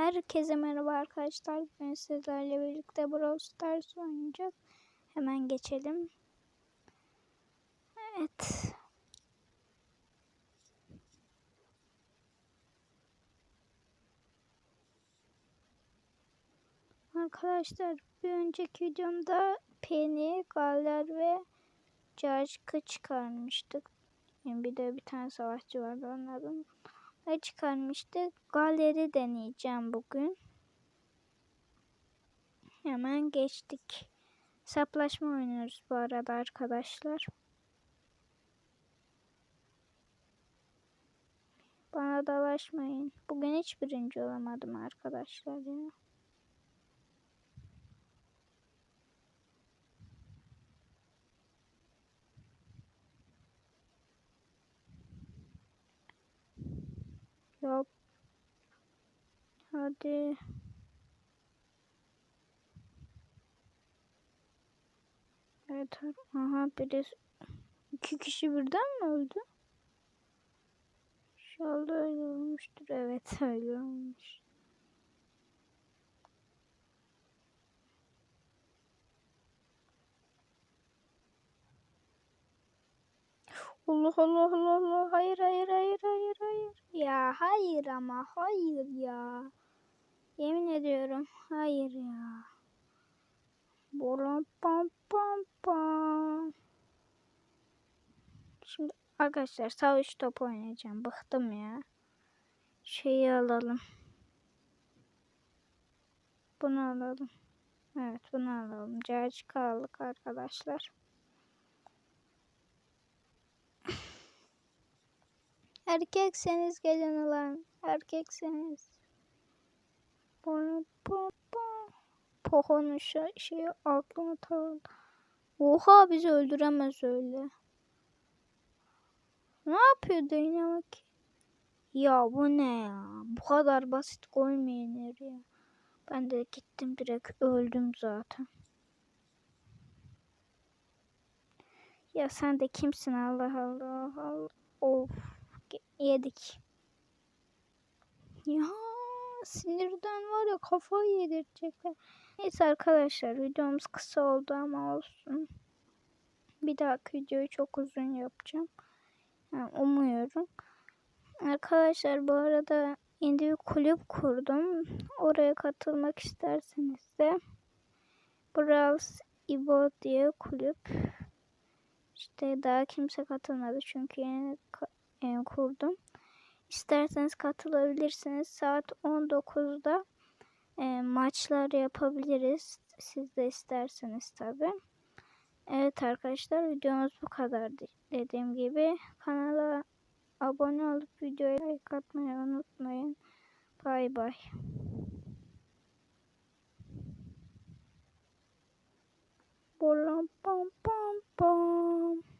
Herkese merhaba arkadaşlar. Bugün sizlerle birlikte Brawl Stars oynayacağız. Hemen geçelim. Evet. Arkadaşlar bir önceki videomda Penny, Galler ve Carçk'ı çıkarmıştık. Yani bir de bir tane savaşçı vardı onların. Çıkarmıştık? Galeri deneyeceğim bugün. Hemen geçtik. Saplaşma oynuyoruz bu arada arkadaşlar. Bana dalaşmayın. Bugün hiç birinci olamadım arkadaşlar ya. Yok. Hadi. Evet. Aha biri iki kişi birden mi öldü? İnşallah öyle olmuştur. Evet öyle olmuş. Allah Allah Allah Allah. Hayır hayır hayır hayır hayır. Ya hayır ama hayır ya. Yemin ediyorum hayır ya. Bolam pam pam pam. Şimdi arkadaşlar savaş top oynayacağım. Bıktım ya. Şeyi alalım. Bunu alalım. Evet bunu alalım. Cercik aldık arkadaşlar. Erkekseniz gelin ulan. Erkekseniz. Pohonun şey, şeyi aklıma takıldı. Oha bizi öldüremez öyle. Ne yapıyor Dynamik? Ya bu ne ya? Bu kadar basit gol mü ya? Ben de gittim direkt öldüm zaten. Ya sen de kimsin Allah Allah Allah. Of yedik. Ya sinirden var ya kafayı yedirecekler. Neyse arkadaşlar videomuz kısa oldu ama olsun. Bir dahaki videoyu çok uzun yapacağım. Yani umuyorum. Arkadaşlar bu arada yeni bir kulüp kurdum. Oraya katılmak isterseniz de Browse Ibo diye kulüp. İşte daha kimse katılmadı çünkü yeni e, kurdum. İsterseniz katılabilirsiniz. Saat 19'da e, maçlar yapabiliriz. Siz de isterseniz tabi. Evet arkadaşlar videomuz bu kadar. Dediğim gibi kanala abone olup videoya like atmayı unutmayın. Bay bay. Bolam pam pam pam.